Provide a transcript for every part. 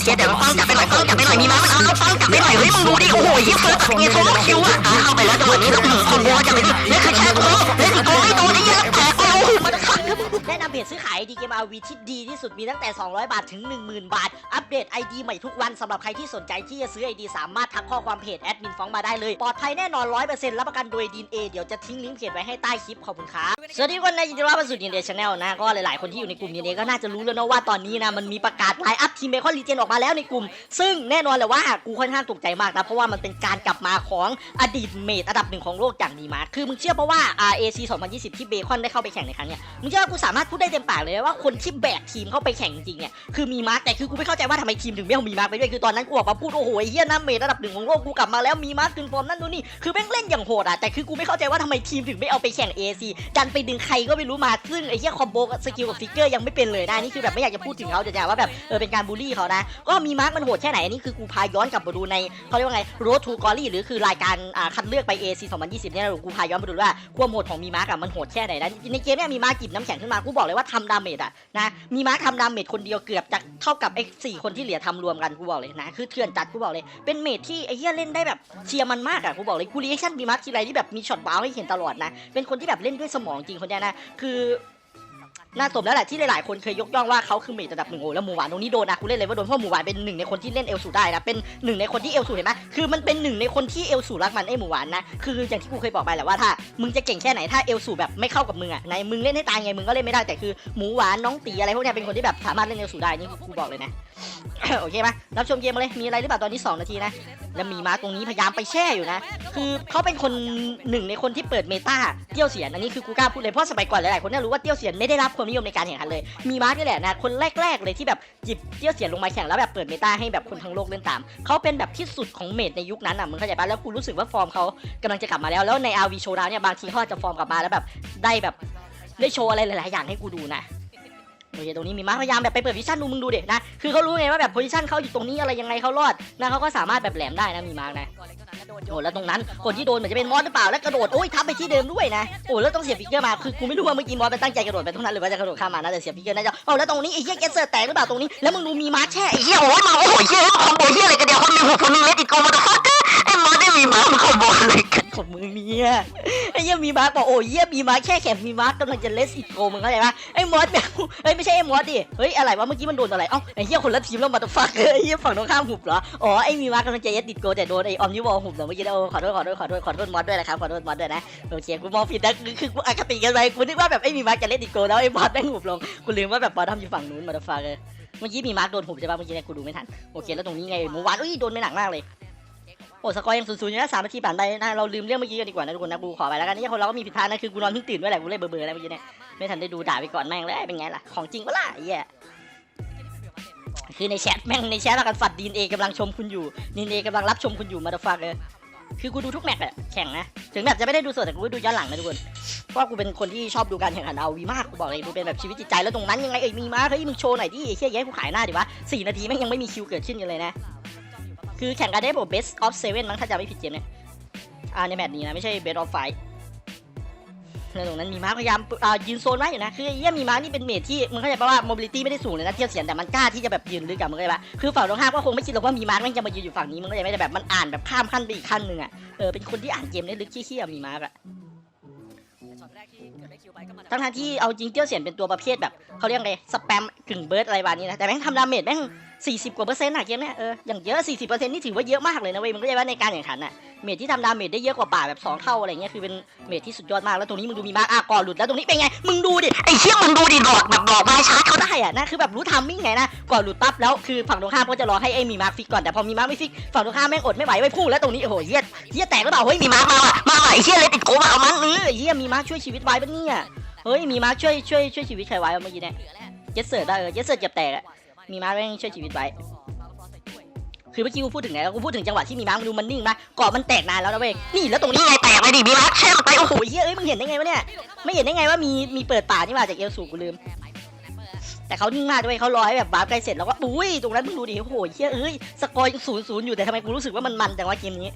เทียแซื้อขายดีเกม RV ที่ดีที่สุดมีตั้งแต่ 200 บาทถึง 10,000 บาท อัปเดต ID ใหม่ทุกวันสำหรับใครที่สนใจที่จะซื้อ ID สามารถทักข้อความเพจแอดมินฟ้องมาได้เลย ปลอดภัยแน่นอน 100%รับประกันโดยดีนเอเดี๋ยวจะทิ้งลิงก์เพจไว้ให้ใต้คลิปขอบคุณครับสวัสดีทุกคนนะยินดีต้อนรับเข้าสู่ดีนเอชาแนลนะก็หลายๆคนที่อยู่ในกลุ่มดีนเอก็น่าจะรู้แล้วนะว่าตอนนี้นะมันมีประกาศไลน์อัพทีมเบคอนลีเจนออกมาแล้วในกลุ่ม ซึ่งแน่นอนเลยว่ากูค่อนข้างตกใจมากนะเพราะว่ามันเป็นการกลับมาของอดีตเมดอันดับหนึ่งของโลกอย่างดีมาร์คคือมึงเชื่อเพราะว่า RAC 2020 ที่เบคอนได้เข้าไปแข่งในครั้งเนี้ยมึงเชื่อว่ากูสามารถพูดได้เต็มมปากเลยว่าคนที่แบกทีมเข้าไปแข่งจริงเนี่ยคือมีมาร์คแต่คือกูไม่เข้าใจว่าทำไมทีมถึงไม่เอามีมาร์คไปด้วยคือตอนนั้นกูออกมาพูดโอ้โหเฮียน้ำเมดระดับหนึ่งของโลกกูกลับมาแล้วมีมาร์คขึ้นฟอร์มนั่นนู่นนี่คือแม่งเล่นอย่างโหดอะแต่คือกูไม่เข้าใจว่าทำไมทีมถึงไม่เอาไปแข่ง AC ดันไปดึงใครก็ไม่รู้มาซึ่งไอ้เฮียคอมโบสกิลกับฟิกเกอร์ยังไม่เป็นเลยนะนี่คือแบบไม่อยากจะพูดถึงเขาจะว่าแบบเออเป็นการบูลลี่เขานะก็มีมาร์คมันโหดแค่ไหนอันนี่คือกูพาย้อนกลับมาดูในเขาเรียกว่าไง Road to Glory หรือคือรายการอ่าคัดเลือกไป AC 2020เนี่ยกูพาย้อนมาดูว่าความโหดของมีมาร์คอะมันโหดแค่ไหนนะในเกมเนี่ยมีมาร์คจิบน้ำแข็งขึ้นมากูบอกเลยว่าทำดาเมจอะนะมีมาร์คทำดาเมจคนเดียวเกือบจะเท่ากับไอ้สี่คนที่เหลือทำรวมกันกูบอกเลยนะคือเถื่อนจัดกูบอกเลยเป็นเมจที่ไอ้เหี้ยเล่นได้แบบเชียร์มันมากอะกูบอกเลยกูรีแอคชั่นมีมาร์คทีไรที่แบบมีช็อตว้าวให้เห็นตลอดนะเป็นคนที่แบบเล่นด้วยสมองจริงคนเนี้ยนะคือ น่าสมแล้วแหละที่หลายๆคนเคยยกย่องว่าเขาคือเมจระดับหนึ่งโอ้แล้วหมูหวานตรงนี้โดนนะกูเล่นเลยว่าโดนเพราะหมูหวานเป็นหนึ่งในคนที่เล่นเอลสูได้นะเป็นหนึ่งในคนที่เอลสูเห็นไหมคือมันเป็นหนึ่งในคนที่เอลสูรักมันไอหมูหวานนะคืออย่างที่กูเคยบอกไปแหละว่าถ้ามึงจะเก่งแค่ไหนถ้าเอลสูแบบไม่เข้ากับมึงอะในมึงเล่นให้ตายไงมึงก็เล่นไม่ได้แต่คือหมูหวานน้องตีอะไรพวกเนี้ยเป็นคนที่แบบสามารถเล่นเอลสูได้นี่กูบอกเลยนะโอเคไหมรับชมเกมมาเลยมีอะไรหรือเปล่าตอนนี้2นาทีนะแล้วมีมาตรงนี้พยายามไปแช่อยู่นะ คือเขาเป็นคนหนึ่งในคนที่เปิดเมตาเตี้ยวเสียนอันนี้คือกูกล้าพูดเลยเพราะสมัยก่อนหลายๆคนเนี่ยรู้ว่าเตี้ยวเสียนไม่ได้รับความนิยมในการแข่งขันเลย มีมาร์กนี่แหละนะคนแรกๆเลยที่แบบหยิบเตี้ยวเสียนลงมาแข่งแล้วแบบเปิดเมตาให้แบบคนทั้งโลกเล่นตามเขาเป็นแบบที่สุดของเมดในยุคนั้นอะมึงเข้าใจปะแล้วกูรู้สึกว่าฟอร์มเขากำลังจะกลับมาแล้วแล้วใน RV โชว์ดาวเนี่ยบางทีเขาอาจจะฟอร์มกลับมาแล้วแบบได้แบบได้โชว์อะไรหลายๆอย่างให้กูดูนะ โอเคตรงนี้มีมาร์คพยายามแบบไปเปิดวิชั่นดูมึงดูเด็นะคือเขารู้ไงว่าแบบโพซิชั่นเขาอยู่ตรงนี้อะไรยังไงเขารอดนะเขาก็สามารถแบบแหลมได้นะมีมาร์คนะโอ้แล้วตรงนั้นคนที่โดนเหมือนจะเป็นมอสหรือเปล่าแล้วกระโดดโอ้ยทับไปที่เดิมด้วยนะโอ้แล้วต้องเสียฟิกเกอร์มาคือกูไม่รู้ว่าเมื่อกี้มอสมันตั้งใจกระโดดไปตรงนั้นหรือว่าจะกระโดดข้ามมานะแต่เสียฟิกเกอร์น่าจะโอ้แล้วตรงนี้ไอ้เหี้ยเกสเซอร์แตกหรือเปล่าตรงนี้แล้วมึงดูมีมาร์คแช่ไอ้เฮียโอ้ยมาโอ้โหเฮียคอมโบเฮียอะไรกันเดียวคนหนึ่งหกคนนึงเลติโกมาตัวฟักไอ้มอสได้มีมามันคอมโบอะไรกัน ของมึงเนี่ยไอ้เหี้ยมีมาร์คบอกโอ้ยเหี้ยมีมาร์คแค่แขนมีมาร์คกำลังจะเลสอิดโกมึงเข้าใจปะไอ้มอสแบบเฮ้ยไม่ใช่ไอ้มอสดิเฮ้ยอะไรวะเมื่อกี้มันโดนอะไรเอ้าไอ้เหี้ยคนละทีมแล้วมาตฟักไอ้เหี้ยฝั่งตรงข้ามหุบเหรออ๋อไอ้มีมาร์คกำลังจะเอสติดโกแต่โดนไอ้ออมนิวอลหุบเหรอเมื่อกี้นะโอ้ขอโทษขอโทษขอโทษขอโทษมอสด้วยนะครับขอโทษมอสด้วยนะโอเคกูมองผิดนะคือคือกูอคติกันไปกูนึกว่าแบบไอ้มีมาร์คจะเล่นติดโกแล้วไอ้มอสแม่งหุบลงกูลืมว่าแบบมอสทำอยู่ฝั่งนู้นมาตฟักเลยเมื่อกี้มีมาร์คโดนหุบใช่ปะเมื่อกี้เนี่ยกูดูไม่ทันโอเคแล้วตรงนี้ไงหมูหวานอุ้ยโดนไม่หนักมากเลย โอ้สกอร์ยังศูนย์ศูนย์อยู่นะสามนาทีผ่านไปนะเราลืมเรื่องเมื่อกี้กันดีกว่านะทุกคนนะกูขอไปแล้วกันนี่คนเราก็มีผิดพลาดนะคือกูนอนเพิ่งตื่นด้วยแหละกูเลยเบลอๆแล้วเมื่อกี้เนี่ยไม่ทันได้ดูด่าไปก่อนแม่งเลยเป็นไงล่ะของจริงปะล่ะไอ้เหี้ยคือในแชทแม่งในแชทเรากันฝัดดีนเอกำลังชมคุณอยู่ดีนเอกำลังรับชมคุณอยู่มาดฟักเลยคือกูดูทุกแมตช์อะแข่งนะ ถึงแบบจะไม่ได้ดูสดแต่กูดูย้อนหลังนะทุกคน เพราะกูเป็นคนที่ชอบดูการแข่งขันเอาวีมาก กูบอกเลยกูเป็นแบบชีวิตจิตใจแล้วตรงนั้นยังไงเอ้ยมีมาเฮ้ยมึงโชว์หน่อยดิเหี้ยแย่กูขายหน้าดิวะสี่นาทีแม่งยังไม่มีคิวเกิดขึ้นกันเลยนะ คือแข่งกันได้ผม best of seven มั้งถ้าจำไม่ผิดเกมเนี่ยอ่าในแมตช์นี้นะ ไม่ใช่ best of five ในตรงนั้นมีมาร์พยายามอ่ายืนโซนไว้อยู่นะ คือไอ้เยี่ยมีมาร์นี่เป็นเมทที่มึงเข้าใจป่ะว่า mobility ไม่ได้สูงเลยนะเทียบเสียงแต่มันกล้าที่จะแบบยืนลึกกับมึงเข้าใจปะคือฝั่งตรงข้ามก็คงไม่คิดหรอกว่ามีมาร์คแม่งจะมายืนอยู่ฝั่งนี้มึงเข้าใจไหมแต่แบบมันอ่านแบบข้ามขั้นไปอีกขั้นหนึ่งอะเออเป็นคนที่อ่านเกมได้ลึกขี้ๆอะมีมาร์คอะ ทั้งๆที่เอาจริงเตี้ยวเสียนเป็นตัวประเภทแบบเขาเรียกไงสแปมกึ่งเบิร์ดอะไรแบบนี้นะแต่แม่งทำดาเมจแม่ง40กว่าเปอร์เซ็นต์อะเกมเนี้ยเอออย่างเยอะ40เปอร์เซ็นต์นี่ถือว่าเยอะมากเลยนะเว้ยมันก็จะว่าในการแข่งขันอะเมทที่ทำดาเมจได้เยอะกว่าป่าแบบ2เท่าอะไรเงี้ยคือเป็นเมทที่สุดยอดมากแล้วตรงนี้มึงดูมีมาร์กอะก่อนหลุดแล้วตรงนี้เป็นไงมึงดูดิไอ้เฮียมึงดูดิดอกแบบดอกไม้ชาร์จเขาได้อะนะคือแบบรู้ทามมิ่งไงนะก่อนหลุดปั๊บแล้วคือฝั่งตรงข้ามก็จะรอให้ไอ้มีมาร์กฟิกก่อนแต่พอมีมาร์กไม่ฟิกฝั่งตรงข้ามแม่งอดไม่ไหวไว้พุ่งแล้วตรงนี้โอ้โหเหี้ย เหี้ยแตกหรือเปล่าเฮ้ยมีมาร์กมามาว่ะมาว่ะไอ้เฮียเลยติดโกมาเอามันเออเหี้ยมีมาร์กช่วยชีวิตไว้ปะเนี่ยเฮ้ยมีมาร์กช่วยช่วยช่วยชีวิตใครไว้เมื่อกี้เนี่ยเจสเซอร์ได้เออเจสเซอร์เจ็บแตกอะมีมาร์กแม่งช่วยชีวิตไว้คือเมื่อกี้กูพูดถึงไหนแล้วกูพูดถึงจังหวะที่มีม้ามันดูมันนิ่งนะก่อนมันแตกนานแล้วนะเว้ยนี่แล้วตรงนี้ไงแตกไปดิมีม้าแช่ลงไปโอ้โหเฮ้ยเอ้ยมึงเห็นได้ไงวะเนี่ยไม่เห็นได้ไงว่ามีมีเปิดป่านี่มาจากเอลสูกูลืมแต่เขานิ่งมากด้วยเขารอให้แบบบาร์ปใกล้เสร็จแล้วก็อุ้ยตรงนั้นมึงดูดิโอ้โหเฮ้ยเอ้ยสกอร์ยังศูนย์ศูนย์อยู่แต่ทำไมกูรู้สึกว่ามันมันจังวะเกมนี้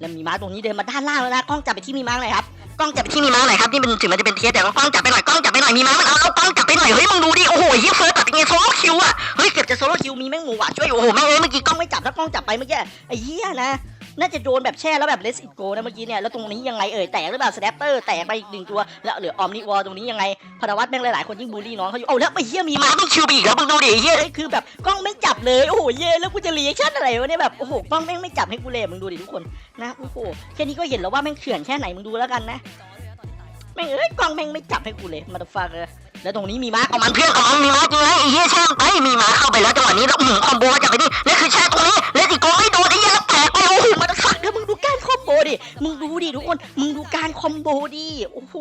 แล้วมีม้าตรงนี้เดินมาด้านล่างแล้วนะกล้องจับไปที่มีม้าเลยครับกล้องจับไปที่มีม้าหน่อยครับนี่เป็นถึงมันจะเป็นเทสแต่ว่ากล้องจับไปหน่อยกล้องจับไปหน่อยมีม้ามันเอาแล้วกล้องจับไปหน่อยเฮ้ยมึงดูดิโอ้โหเฮียเฟิร์สตัดยังไงโซโล่คิวอะเฮ้ยเกือบจะโซโล่คิวมีแม่งหมูหวาช่วยโอ้โหแม่งเอ้ยเมื่อกี้ จับถ้ากล้องจับไปเมื่อกี้ไอ้เหี้ยนะน่าจะโดนแบบแช่แล้วแบบเลสอิโกนะเมื่อกี้เนี่ยแล้วตรงนี้ยังไงเอ่ยแตกหรือเปล่าสแนปเปอร์แตกไปอีกหนึ่งตัวแล้วเหลือออมนิวอลตรงนี้ยังไงพนวัตแม่งหลายๆคนยิ่งบูลลี่น้องเขาอยู่โอ้แล้วไอ้เหี้ยมีมามาไม่คิวไปอีกแล้วมึงดูดิไอ้เหี้ยคือแบบกล้องไม่จับเลยโอ้โหเย่แล้วกูจะรีแอคชั่นอะไรวะเนี่ยแบบโอ้โหกล้องแม่งไม่จับให้กูเลยมึงดูดิทุกคนนะโอ้โหแค่นี้ก็เห็นแล้วว่าแม่งเขื่อนแค่ไหนมึงดูแล้วกันนะแม่งเอ้ยกล้องแม่งไม่จับให้กูเลยมาฟังเลย แล้วตรงนี้มีมาร์กเอามันเพื่อนของมันมีมาจริงไหมไอ้เหี้ยแช่งไปมีมาเข้าไปแล้วจังหวะนี้แล้วอื้อหือคอมโบจากไปนี่นี่คือแช่ตรงนี้เลสิโกไม่โดนไอ้เหี้ยแล้วแตกไปโอ้โหมาฟังแล้วมึงดูการคอมโบดิมึงดูดิทุกคนมึงดูการคอมโบดิโอ้โห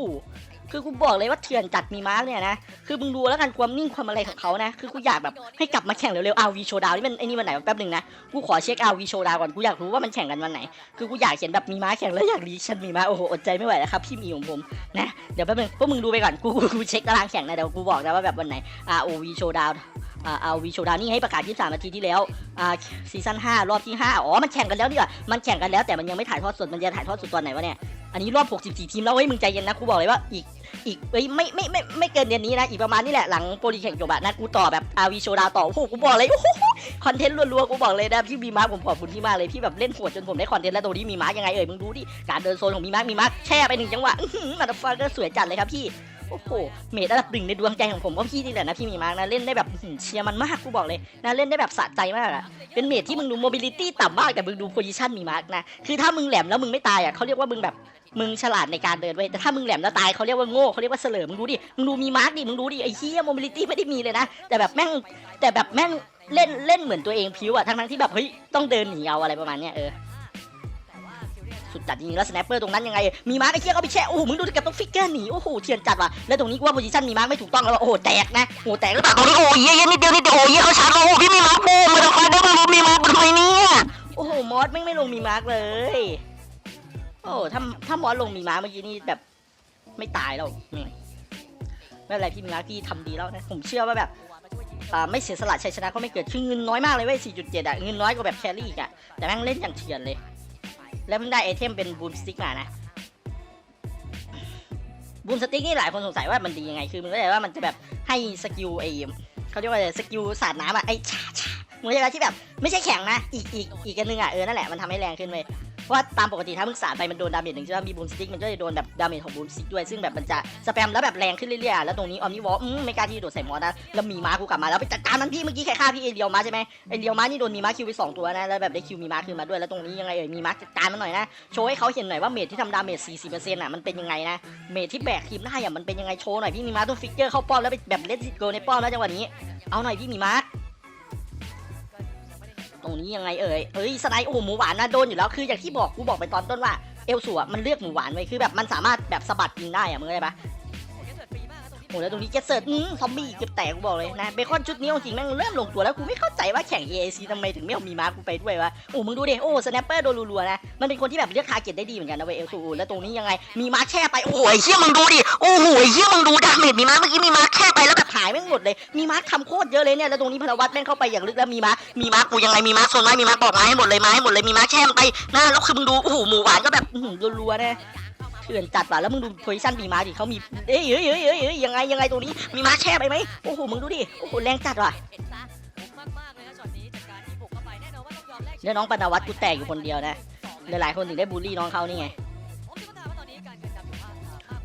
คือกูบอกเลยว่าเถื่อนจัดมีมาร์กเนี่ยนะ คือมึงดูแล้วกันความนิ่งความอะไรของเขานะ คือกูอยากแบบให้กลับมาแข่งเร็วๆอาวีโชดาวนี่มันไอ้นี่วันไหนวะแป๊บหนึ่งนะ กูขอเช็คอาวีโชดาวก่อน กูอยากรู้ว่ามันแข่งกันวันไหน คือกูอยากเห็นแบบมีม้าแข่งแล้วอยากรีชันมีม้าโอ้โหอดใจไม่ไหวแล้วครับพี่มีของผมนะ เดี๋ยวแป๊บนึงพวกมึงดูไปก่อน กูกูเช็คตารางแข่งนะเดี๋ยวกูบอกนะว่าแบบวันไหน ROV Showdown อ่า ROV Showdown นี่ให้ประกาศ 23 นาทีที่แล้วอ่าซีซั่น5รอบที่ 5 อ๋อ มันแข่งกันแล้วดีกว่ามันแข่งกันแล้วแต่มันยังไม่ถ่ายทอดสด มันจะถ่ายทอดสดตอนไหนวะเนี่ย อันนี้รอบ 64 ทีมแล้วเฮ้ยมึงใจเย็นนะกูบอกเลยว่าอีกอีกเอ้ยไม่ไม่ไม่ไม่เกินเดือนนี้นะอีกประมาณนี้แหละหลังโปรลีแข่งจบอะนะกูต่อแบบ RV Showdown ต่อโอ้โหกูบอกเลยโอ้โหคอนเทนต์รัวๆกูบอกเลยนะพี่มีมาร์ผมขอบคุณพี่มากเลยพี่แบบเล่นโหดจนผมได้คอนเทนต์แล้วตัวนี้มีมาร์ยังไงเอ่ยมึงดูดิการเดินโซนของมีมาร์มีมาร์แช่ไปหนึ่งจังหวะมาดฟังก็สวยจัดเลยครับพี่โอ้โหเมดระดับหนึ่งในดวงใจของผมก็พี่นี่แหละนะพี่มีมาร์กนะเล่นได้แบบเชียร์มันมากกูบอกเลยนะเล่นได้แบบสะใจมากอะเป็นเมดที่มึงดูโมบิลิตี้ต่ำมากแต่มึงดูโพซิชันมีมาร์กนะคือถ้ามึงแหลมแล้วมึงไม่ตายอะเขาเรียกว่ามึงแบบ มึงฉลาดในการเดินเว้ยแต่ถ้ามึงแหลมแล้วตายเขาเรียกว่าโง่เขาเรียกว่าเสลิมมึงดูดิมึงดูมีมาร์กดิมึงดูดิไอ้เหี้ยโมบิลิตี้ไม่ได้มีเลยนะ แต่แบบแม่งแต่แบบแม่งเล่นเล่นเหมือนตัวเองพิวอะทั้งๆที่แบบเฮ้ยต้องเดินหนีเอาอะไรประมาณเนี้ยเออสุดจัดจริงแล้วสแนปเปอร์ตรงนั้นยังไง มีมาร์กไอ้เคี้ยเขาไปแช่โอ้โหมึงดูดิกับต้องฟิกเกอร์หนีโอ้โหเถื่อนจัดว่ะแล้วตรงนี้ว่าโพซิชันมีมาร์กไม่ถูกต้องแล้วโอ้โหแตกนะโอ้โหแตกแล้วตรงนี้โอ้ยเหี้ยนิดเดียวนิดเดียวโอ้ยเขาชาร์จโอ้พี่มีมาโอ้มาทำไมได้มามีมาทำไมเนี่ยโอ้โหมอสแม่ไม่ลงมีมาร์กเลย โอ้ถ้าถ้ามอสลงมีม้าเมื่อกี้นี่แบบไม่ตายแล้วไม่เป็นไรพี่มีมาพี่ทำดีแล้วนะผมเชื่อว่าแบบไม่เสียสละชัยชนะก็ไม่เกิดคือเงินน้อยมากเลยเว้ย 4.7อะเงินน้อยกว่าแบบแครี่อีกอะแต่แม่งเล่นอย่างเถื่อนเลย แล้วเพิ่งได้ไอเทมเป็นบูมสติ๊กมานะบูมสติ๊กนี่หลายคนสงสัยว่ามันดียังไง คือมึงเข้าใจว่ามันจะแบบให้สกิลไอเขาเรียกว่าอะไรสกิลสาดน้ำอะไอชาชามึงเข้าใจว่าที่แบบ ไม่ใช่แข็งนะ อีกอีกอีกอันนึงอะเออ นั่นแหละ มันทำให้แรงขึ้นเว้ย เพราะว่าตามปกติถ้ามึงสาดไปมันโดนดาเมจหนึ่งใช่ไหมมีบูมสติ๊กมันก็จะโดนแบบดาเมจของบูมสติ๊กด้วยซึ่งแบบมันจะสแปมแล้วแบบแรงขึ้นเรื่อยๆแล้วตรงนี้ออมนิวอลมไม่กล้าที่จะโดดใส่มอสนะแล้วมีม้ากูกลับมาแล้วไปจัดการมันพี่เมื่อกี้ใครฆ่าพี่เอเดียวม้าใช่ไหมไอเดียวม้านี่โดนมีม้าคิวไปสองตัวนะแล้วแบบได้คิวมีม้าคืนมาด้วยแล้วตรงนี้ยังไงเอ่ยมีม้าจัดการมันหน่อยนะโชว์ให้เขาเห็นหน่อยว่าเมจที่ทำดาเมจ40%อะมันเป็นยังไงนะเมจที่แบกทีมได้อะมันเป็นยังไงโชว์หน่อยพี่มีม้าต้องฟิกเกอร์เข้าป้อมแล้วไปแบบเลสซิโกในป้อมแล้วจังหวะนี้เอาหน่อยพี่มีม้า ตรงนี้ยังไงเอ่ย เฮ้ยสไนโอ้หมูหวานนะโดนอยู่แล้ว คืออย่างที่บอกกูบอกไปตอนต้นว่าเอลสัวมันเลือกหมูหวานไว้คือแบบมันสามารถแบบสะบัดยิงได้อะมึงเข้าใจปะ โอ้แล้วตรงนี้เจสเซิร์ตอืมซอมบี้เก็บแตกกูบอกเลยนะเบคอนชุดนี้จริงแม่งเริ่มลงตัวแล้วกูไม่เข้าใจว่าแข่ง AAC ทำไมถึงไม่เอามีมาร์กูไปด้วยวะโอ้มึงดูดิโอ้สแนปเปอร์โดนรัวๆนะมันเป็นคนที่แบบเลือกทาร์เก็ตได้ดีเหมือนกันนะเว้ยเอลสูแล้วตรงนี้ยังไงมีมาร์แช่ไปโอ้ยเหี้ยมึงดูดิโอ้โหเหี้ยมึงดูดาเมจมีมาร์เมื่อกี้มีมาร์แค่ไปแล้วแบบหายแม่งหมดเลยมีมาร์คทำโคตรเยอะเลยเนี่ยแล้วตรงนี้พนวัตแม่งเข้าไปอย่างลึกแล้วมีมาร์คมีมาร์กูยังไงมีมาโซนไว้มีมาบอกมาให้หมดเลยมาให้หมดเลยมีมาแช่มันไปนะแล้วคือมึงดูโอ้โหหมูหวานก็แบบรัวๆนะ เถื่อนจัดว่ะแล้วมึงดูโพซิชั่นมีมาดิเขามีเอ้ยเอ้ยเอ้ยเอ้ยเอ้ยยังไงยังไงตรงนี้มีมาแช่ไปไหมโอ้โหมึงดูดิโอ้โหแรงจัดว่ะแล้วน้องปนวัตกูแตกอยู่คนเดียวนะหลายๆคนถึงได้บูลลี่น้องเขานี่ไง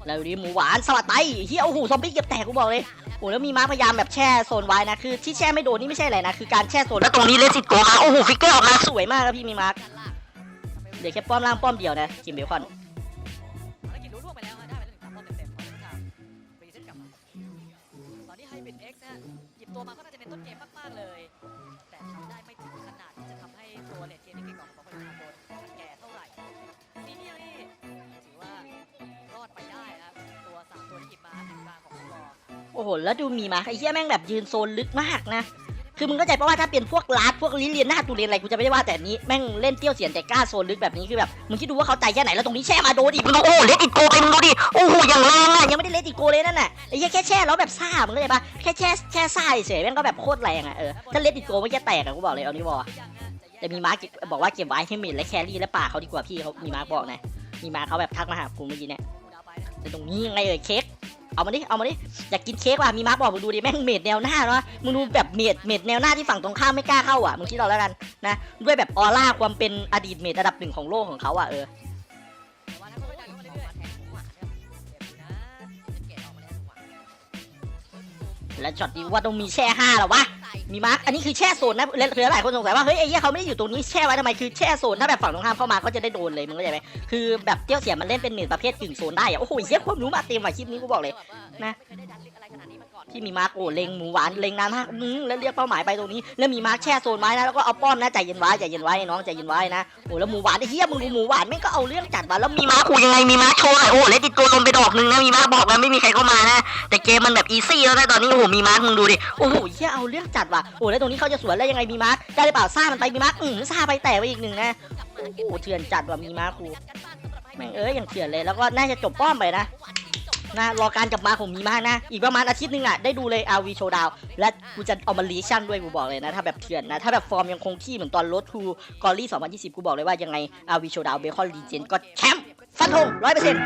แล้วดูดิหมูหวานสลัดไตเฮียโอ้โหซอมบี้เก็บแตกกูบอกเลยโอ้แล้วมีม้าพยายามแบบแช่โซนไว้นะคือที่แช่ไม่โดนนี่ไม่ใช่อะไรนะคือการแช่โซนแล้วตรงนี้เลสิโกมาโอ้โหฟิกเกอร์ออกมาสวยมากครับพี่มีมาร์คเดี๋ยวแค่ป้อมล่างป้อมเดียวนะกิมเบลคอน ตอนนี้ไฮบริดเอ็กซ์นะหยิบตัวมาก็น่าจะเป็นต้นเกมมากๆเลย แต่ทำได้ไม่ถึงขนาดที่จะทำให้ตัวเลดเกมในเกมของของคนทางโดนแก่เท่าไหร่ซีเนียนี่ถือว่ารอดไปได้นะครับตัวสามตัวที่หยิบมาเป็นกลางของฟุตบอลโอ้โห แล้วดูมีมาไอ้เฮียแม่งแบบยืนโซนลึกมากนะ คือมึงเข้าใจปะว่าถ้าเป็นพวกลาดพวกลิเลียนหน้าตูเรียนอะไรกูจะไม่ได้ว่าแต่นี้แม่งเล่นเตี้ยวเสียนแต่กล้าโซนลึกแบบนี้คือแบบมึงคิดดูว่าเขาใจแค่ไหนแล้วตรงนี้แช่มาโดนอีกมึงโอ้เลสิโกไปมึงดูดิโอ้โหอย่างแรงอะยังไม่ได้เลติโกเลยนั่นน่ะไอ้แค่แช่แล้วแบบซ่ามึงเข้าใจปะแค่แช่แช่ซ่าเฉยแม่งก็แบบโคตรแรงอะเออถ้าเลติโกไม่แค่แตกอะกูบอกเลยเอานี่บอกแต่มีมาร์คบอกว่าเก็บไว้ให้เมดและแครี่และป่าเขาดีกว่าพี่เขามีมาร์คบอกนะมีมาร์คเขาแบบทักมาหากูเมื่อกี้เนี่ยแต่ตรงนี้ยังไงเอ่ยเค้ก เอามาดิ เอามาดิ อยากกินเค้กว่ะ มีมาร์คบอกมึงดูดิ แม่งเมดแนวหน้าเนาะมึงดูแบบเมดเมดแนวหน้าที่ฝั่งตรงข้ามไม่กล้าเข้าอะ มึงคิดเอาแล้วกันนะ ด้วยแบบออร่าความเป็นอดีตเมดระดับหนึ่งของโลกของเขาอะเออแต่ว่าถ้าเขาดันเข้ามาเรื่อยๆแทงหัวนะครับเดี๋ยวดูนะเป็นเกตออกมาแล้วจังหวะและช็อตนี้ว่าต้องมีแช่ห้าหรอวะ มีมาร์กอันนี้คือแช่โซนนะเหลือหลายคนสงสัยว่าเฮ้ยไอ้เหี้ยเขาไม่ได้อยู่ตรงนี้แช่ไว้ทำไมคือแช่โซนถ้าแบบฝั่งตรงข้ามเข้ามาก็จะได้โดนเลยมึงเข้าใจไหมคือแบบเจ้าเสียมันเล่นเป็นเมนประเภทกึ่งโซนได้อะโอ้โหเหี้ยความรู้มาเต็มว่ะคลิปนี้กูบอกเลยนะ ที่มีมาร์กโอ้เล็งหมูหวานเล็งนานมากอืมแล้วเรียกเป้าหมายไปตรงนี้แล้วมีมาร์กแช่โซนไว้นะแล้วก็เอาป้อมนะใจเย็นไว้ใจเย็นไว้น้องใจเย็นไว้นะโอ้แล้วหมูหวานไอ้เหี้ยมึงดูหมูหวานแม่งก็เอาเรื่องจัดมาแล้วมีมาร์กขู่ยังไงมีมาโชว์หน่อยโอ้แล้วติดตัวลมไปดอกหนึงนะมีมาร์กบอกแล้วไม่มีใครเข้ามานะแต่เกมมันแบบอีซี่แล้วนะตอนนี้โอ้โหมีมาร์กมึงดูดิโอ้โหเหี้ยเอาเรื่องจัดว่ะโอ้แล้วตรงนี้เขาจะสวนแล้วยังไงมีมาร์กได้หรือเปล่าซ่ามันไปมีมาร์กอืมซ่าไปแต่ไปอีกหนึ่งนะโอ้โหเถื่อนจัดว่ะมีมาร์คครูแม่งเอ้ยย่างเถื่อนเลยแล้วก็น่าจะจบป้อมไปนะ นะรอการกลับมาของมีมากนะ อีกประมาณอาทิตย์หนึงอะได้ดูเลยอาวีโชดาวและกูจะเอามาลีชั่นด้วยกูบอกเลยนะ ถ้าแบบเถื่อนนะ ถ้าแบบฟอร์มยังคงที่เหมือนตอนรถทูกอรี่2020 กูบอกเลยว่ายังไงอาวีโชดาวเบคอนลีเจนก็แชมป์ฟันธงร้อยเปอร์เซ็นต์